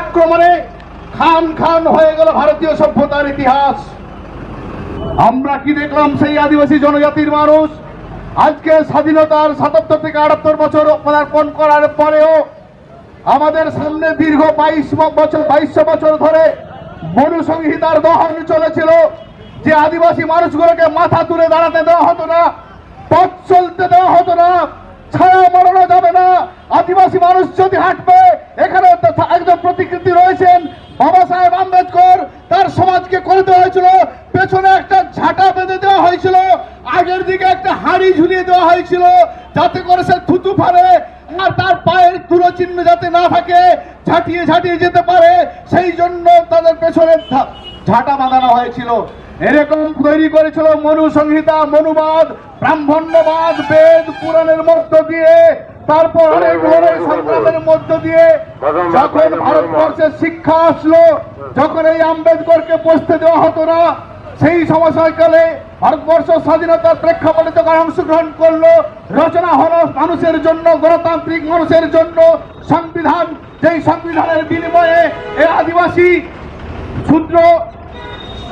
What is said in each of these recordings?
আক্রমণে খান খান হয়ে গেল ভারতীয় সভ্যতার ইতিহাস। আমরা কি দেখলাম সেই আদিবাসী জনজাতির মানুষ? আজকে স্বাধীনতার সাতাত্তর থেকে আটাত্তর বছর পদার্পণ করার পরেও আমাদের সামনে দীর্ঘ বাইশ বছর বাইশশো বছর ধরে মনু সংহিতার দহন চলেছিল। যে আদিবাসী মানুষগুলোকে মাথা তুলে দাঁড়াতে দেওয়া হতো না, পথ চলতে দেওয়া হতো না ছায়া মরানো যাবে না। আদিবাসী মানুষ যদি হাঁটবে এখানে একজন প্রতিকৃতি রয়েছেন, বাবা সাহেব আম্বেদকর, তার সমাজকে করে দেওয়া হয়েছিল। পেছনে একটা ঝাঁটা বেঁধে দেওয়া হয়েছিল। আগের দিকে একটা হাড়ি ঝুলিয়ে দেওয়া হয়েছিল, যাতে করে সে থুতু ফারে আর তার পায়ের তুলো চিহ্ন যাতে না থাকে, ঝাঁটিয়ে ঝাঁটিয়ে যেতে পারে। সেই জন্য তাদের পেছনে ঝাঁটা বাঁধানো হয়েছিল। এরকম তৈরি করেছিল মনু সংহিতা মনুবাদ ব্রাহ্মণ্যবাদ বেদ পুরাণের মধ্য দিয়ে। তারপর সংগ্রামের মধ্য দিয়ে যখন ভারতবর্ষের শিক্ষা আসলো যখন এই আম্বেদকরকে বসতে দেওয়া হতো না সেই সময়কালে ভারতবর্ষ স্বাধীনতার প্রেক্ষাপটে যখন অংশগ্রহণ করল রচনা হলো মানুষের জন্য গণতান্ত্রিক মানুষের জন্য সংবিধান। যেই সংবিধানের বিনিময়ে এই আদিবাসী শূদ্র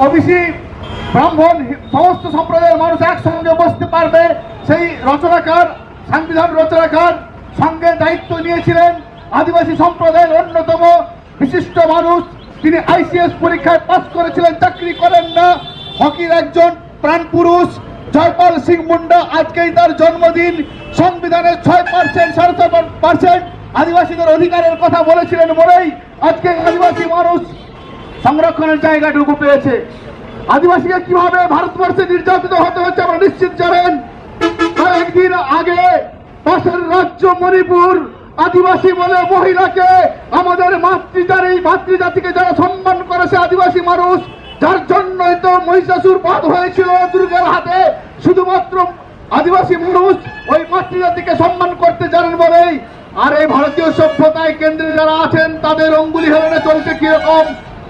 ওবিসি ব্রাহ্মণ সমস্ত সম্প্রদায়ের মানুষ একসঙ্গে বসতে পারবে। সেই রচনাকার, সংবিধান রচনাকার সঙ্গে দায়িত্ব নিয়েছিলেন আদিবাসী সম্প্রদায়ের অন্যতম বিশিষ্ট মানুষ। তিনি আইসিএস পরীক্ষায় পাশ করেছিলেন, চাকরি করেন না। হকির একজন প্রাণ পুরুষ, জয়পাল সিং মুন্ডা, আজকেই তার জন্মদিন। সংবিধানের ছয় পার্সেন্ট সাড়ে ছয় পার্সেন্ট আদিবাসীদের অধিকারের কথা বলেছিলেন বলেই আজকে আদিবাসী মানুষ সংরক্ষণের জায়গাটুকু পেয়েছে। আদিবাসীকে কীভাবে ভারতবর্ষে নির্যাতিত হতে হচ্ছে আমরা নিশ্চিত জানেন? কয়েকদিন আগে পাশের রাজ্য মণিপুর আদিবাসী বলে মহিলাকে আমাদের মাতৃজার এই মাতৃজাতিকে যারা সম্মান করেছে আদিবাসী মানুষ, যার জন্যই তো মহিষাসুর বাদ হয়েছিল দুর্গের হাতে। শুধুমাত্র আদিবাসী মানুষ ওই মাতৃজাতিকে সম্মান করতে জানেন বলেই। আর এই ভারতীয় সভ্যতায় কেন্দ্রে যারা আছেন, তাদের অঙ্গুলি হেলনে চলছে কীরকম?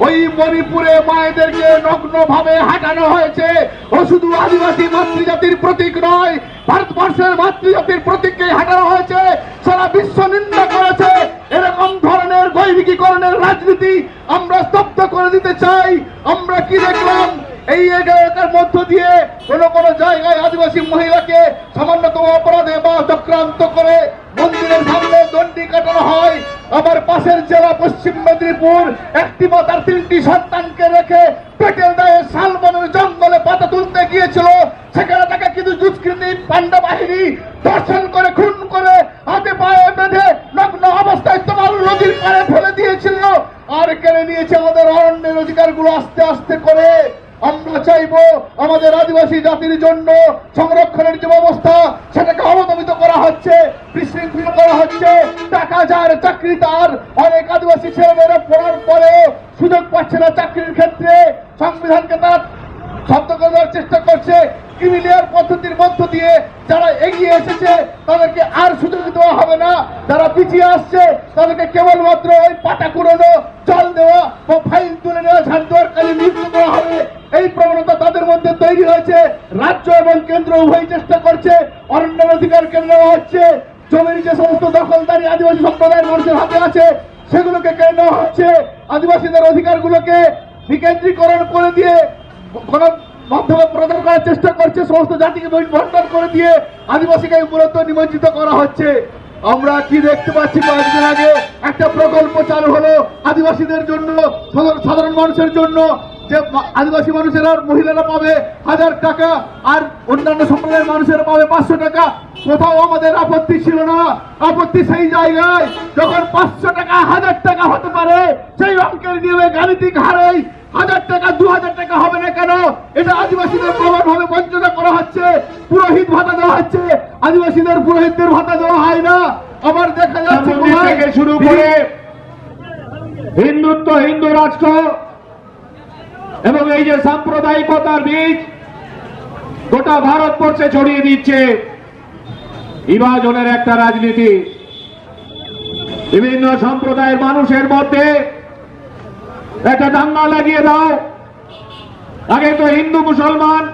ওই মণিপুরে মায়েদেরকে নগ্ন ভাবে হাঁটানো হয়েছে। ও শুধু আদিবাসী মাতৃজাতির প্রতীক নয়, ভারতবর্ষের মাতৃজাতির প্রতীককে হাঁটানো হয়েছে। সারা বিশ্ব নিন্দা করেছে। এরকম ধরনের গৈরিকীকরণের রাজনীতি আমরা স্তব্ধ করে দিতে চাই। আমরা কি দেখলাম? এই এলাকার মধ্য দিয়ে কোন কোন জায়গায় আদিবাসী মহিলাকে সামান্যতম অপরাধে বা চক্রান্ত করে মন্দিরের সামনে দণ্ডি কাটানো হয়। আমার পাশের জেলা পশ্চিম মেদিনীপুর, একটি মা তার তিনটি সন্তানকে রেখে পেটের দায়ে শালবনের জঙ্গলে পাতা তুলতে গিয়েছিল। সেখানে তাকে কিন্তু দুষ্কৃতী পান্ডা বাহিনী দর্শন করে, খুন করে, হাতে পায়ে বেঁধে নগ্ন অবস্থায় তোমার নদীর পাড়ে ফেলে দিয়েছিল। আর কেড়ে নিয়েছে আমাদের অরণ্যের অধিকারগুলো আস্তে আস্তে করে। আমরা চাইব আমাদের আদিবাসী জাতির জন্য সংরক্ষণের যে ব্যবস্থা সেটাকে অবদমিত করা হচ্ছে বিশৃঙ্খল করা হচ্ছে টাকা যার চাকরি তার অনেক আদিবাসী ছেলেমেয়েরা পড়ার পরেও সুযোগ পাচ্ছে না চাকরির ক্ষেত্রে সংবিধানকে তারা শব্দ করে দেওয়ার চেষ্টা করছে পদ্ধতির মধ্য দিয়ে যারা এগিয়ে এসেছে, তাদেরকে আর সুযোগ দেওয়া হবে না। যারা পিছিয়ে আসছে, তাদেরকে কেবলমাত্র ওই পাটা কুড়োনো, জল দেওয়া বা ফাইল তুলে নেওয়া হবে। এই প্রবণতা তাদের মধ্যে তৈরি হয়েছে। রাজ্য এবং কেন্দ্র উভয় চেষ্টা করছে অরণ্য অধিকার কেন্দ্র হচ্ছে। জমির যে সমস্ত দখলদারি আদিবাসী সম্প্রদায়ের মানুষের হাতে আছে, সেগুলোকে নেওয়া হচ্ছে। আদিবাসীদের অধিকারগুলোকে বিকেন্দ্রীকরণ করে দিয়ে কোন মাধ্যমে প্রদান করার চেষ্টা করছে, সমস্ত জাতিকে বন্টন করে দিয়ে আদিবাসীকে মূলত নিমজ্জিত করা হচ্ছে। আমরা কি দেখতে পাচ্ছি কয়েকদিন আগে একটা প্রকল্প চালু হলো আদিবাসীদের জন্য, সাধারণ- মানুষের জন্য, যে আদিবাসী মানুষেরা মহিলারা পাবে হাজার টাকা আর অন্যান্য সম্প্রদায়ের মানুষেরা পাবে পাঁচশো টাকা। কোথাও আমাদের আপত্তি ছিল না। আপত্তি সেই জায়গায় যখন পাঁচশো টাকা, হাজার টাকা হতে পারে, সেই অঙ্কের নিয়মে গাণিতিক হারেই হাজার টাকা দু হাজার টাকা হবে না কেন? এটা আদিবাসীদের প্রবল ভাবে বঞ্চনা করা হচ্ছে পুরোহিত ভাতা দেওয়া হচ্ছে। আদিবাসীদের পুরোহিতদের ভাতা দেওয়া হয় না। আবার দেখা যাচ্ছে থেকে শুরু করে হিন্দুত্ব হিন্দু রাষ্ট্র এবং এই যে সাম্প্রদায়িকতার বীজ গোটা ভারতবর্ষে ছড়িয়ে দিচ্ছে। বিভাজনের একটা রাজনীতি। বিভিন্ন সম্প্রদায়ের মানুষের মধ্যে একটা দাঙ্গা লাগিয়ে দাও। আগে তো হিন্দু, মুসলমান,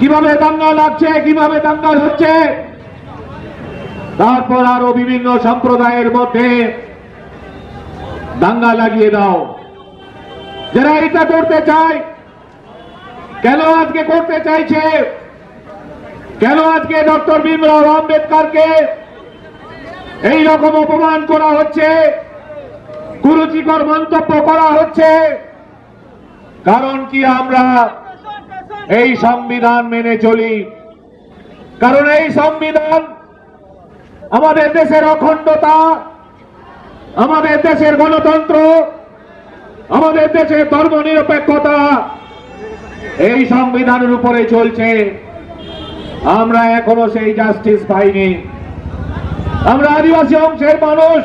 কীভাবে দাঙ্গা লাগছে, কীভাবে দাঙ্গা হচ্ছে? তারপর আরও বিভিন্ন সম্প্রদায়ের মধ্যে দাঙ্গা লাগিয়ে দাও। যারা এটা করতে চায়, কেন আজকে করতে চাইছে? কেন আজকে ডক্টর ভীমরাও আম্বেদকারকে এই রকম অপমান করা হচ্ছে? কুরুচিকর মন্তব্য করা হচ্ছে। কারণ কি আমরা এই সংবিধান মেনে চলি? কারণ এই সংবিধান আমাদের দেশের অখণ্ডতা, আমাদের দেশের গণতন্ত্র, আমাদের দেশের ধর্ম নিরপেক্ষতা এই সংবিধানের উপরে চলছে। আমরা এখনও সেই জাস্টিস পাইনি। আমরা আদিবাসী অংশের মানুষ।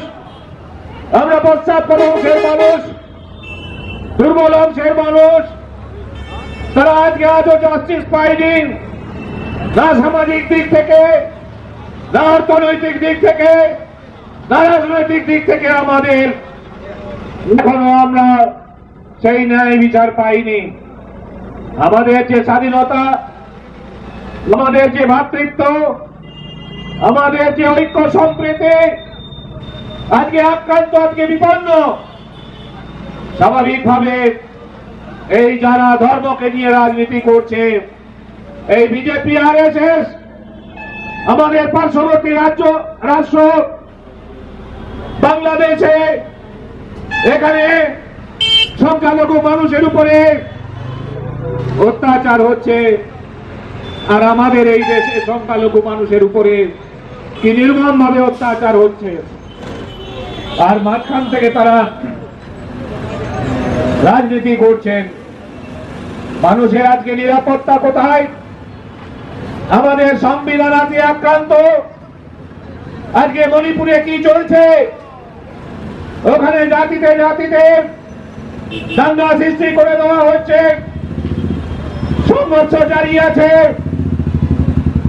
আমরা পশ্চাৎপদ অংশের মানুষ, দুর্বল অংশের মানুষ। তারা আজকে আজও জাস্টিস পায়নি, না সামাজিক দিক থেকে, না অর্থনৈতিক দিক থেকে, না রাজনৈতিক দিক থেকে আমাদের। এখনও আমরা সেই ন্যায় বিচার পাইনি। আমাদের যে স্বাধীনতা, আমাদের যে ভ্রাতৃত্ব আমাদের যে ঐক্য সম্প্রীতি আজকে আক্রান্ত আজকে বিপন্ন। স্বাভাবিকভাবে এই যারা ধর্মকে নিয়ে রাজনীতি করছে, এই বিজেপি আর আমাদের পার্শ্ববর্তী রাজ্য, রাষ্ট্র, বাংলাদেশে এখানে সংখ্যালঘু মানুষের উপরে অত্যাচার হচ্ছে। আর আমাদের এই দেশে সংখ্যালঘু মানুষের উপরে কি নির্মম ভাবে অত্যাচার হচ্ছে? আর মাঝখান থেকে তারা রাজনীতি করছেন। মানুষের আজকে নিরাপত্তা কোথায়? আমাদের সংবিধান আজকে আক্রান্ত। আজকে মণিপুরে কি চলছে? ওখানে জাতিতে জাতিতে দাঙ্গা সৃষ্টি করে দেওয়া হচ্ছে। সংঘর্ষ জারি আছে।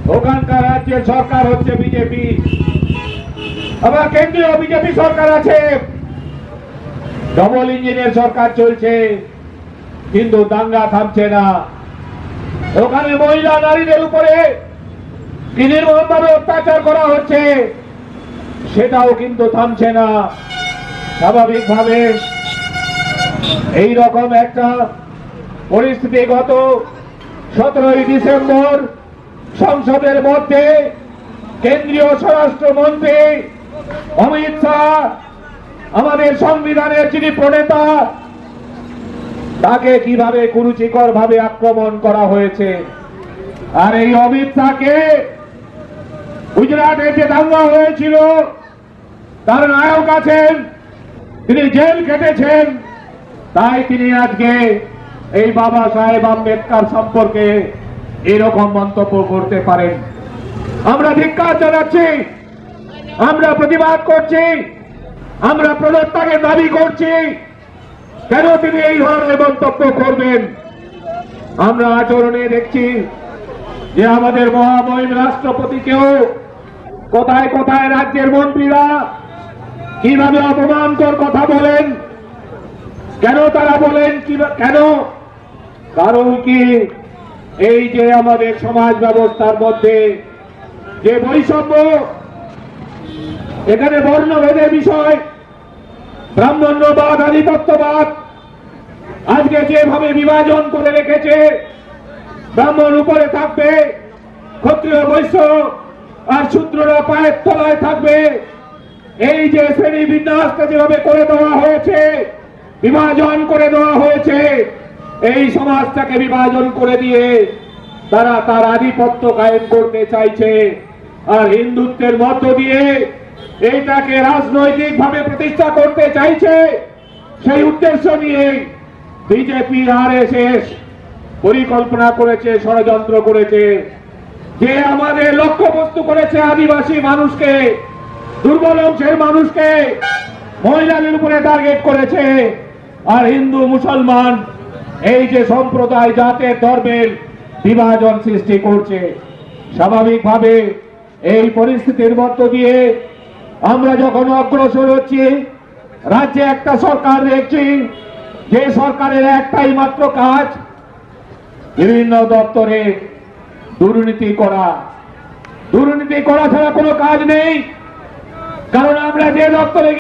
ওখানকার রাজ্যের সরকার হচ্ছে বিজেপি। আবার কেন্দ্রীয় বিজেপি সরকার আছে। ডবল ইঞ্জিনের সরকার চলছে, কিন্তু দাঙ্গা থামছে না। ওখানে মহিলা নারীদের উপরে অত্যাচার করা হচ্ছে, সেটাও কিন্তু থামছে না। স্বাভাবিকভাবে এই রকম একটা পরিস্থিতি গত সতেরোই ডিসেম্বর সংসদের মধ্যে কেন্দ্রীয় স্বরাষ্ট্রমন্ত্রী অমিত শাহ, আমাদের সংবিধানের যিনি প্রণেতা, তাকে কীভাবে কুরুচিকর ভাবে আক্রমণ করা হয়েছে? আর এই অমিত শাহকে গুজরাটে যে দাঙ্গা হয়েছিল, তার নায়ক আছেন, তিনি জেল কেটেছেন তাই তিনি আজকে এই বাবা সাহেব আম্বেদকার সম্পর্কে এরকম মন্তব্য করতে পারেন। আমরা ধিক্কার জানাচ্ছি আমরা প্রতিবাদ করছি। আমরা প্রদত্তাকে দাবি করছি। কেন তিনি এই ধরনের মন্তব্য করবেন? আমরা আচরণে দেখছি যে আমাদের মহামহিম রাষ্ট্রপতিকেও কোথায় কোথায় রাজ্যের মন্ত্রীরা কীভাবে অপমানকর কথা বলেন? কেন তারা বলেন কেন? কারণ কি এই যে আমাদের সমাজ ব্যবস্থার মধ্যে যে বৈষম্য এখানে বর্ণভেদের বিষয়। ব্রাহ্মণ্যবাদ আধিপত্যবাদ। আজকে যেভাবে বিভাজন করে রেখেছে, ব্রাহ্মণ উপরে থাকবে, ক্ষত্রিয় বৈশ্য আর শূদ্ররা পায়ের তলায় থাকবে। এই যে শ্রেণি বিন্যাসটা যেভাবে করে দেওয়া হয়েছে, বিভাজন করে দেওয়া হয়েছে, এই সমাজটাকে বিভাজন করে দিয়ে তারা তার আধিপত্য কায়েম করতে চাইছে। আর হিন্দুত্বের মধ্য দিয়ে এইটাকে রাজনৈতিক ভাবে প্রতিষ্ঠা করতে চাইছে। সেই উদ্দেশ্য নিয়ে বিজেপি আর এস পরিকল্পনা করেছে, ষড়যন্ত্র করেছে। যে আমাদের লক্ষ্যবস্তু করেছে আদিবাসী মানুষকে, দুর্বল অংশের মানুষকে, মহিলাদের উপরে টার্গেট করেছে। আর হিন্দু, মুসলমান, এই যে সম্প্রদায়, জাতের ধর্মের বিভাজন সৃষ্টি করছে। স্বাভাবিকভাবে এই পরিস্থিতির মধ্য দিয়ে আমরা যখন অগ্রসর হচ্ছি, রাজ্যে একটা সরকার দেখছি, যে সরকারের একটাই মাত্র কাজ, বিভিন্ন দপ্তরে দুর্নীতি করা। দুর্নীতি করা ছাড়া কোনো কাজ নেই। কারণ আমরা যে দপ্তরে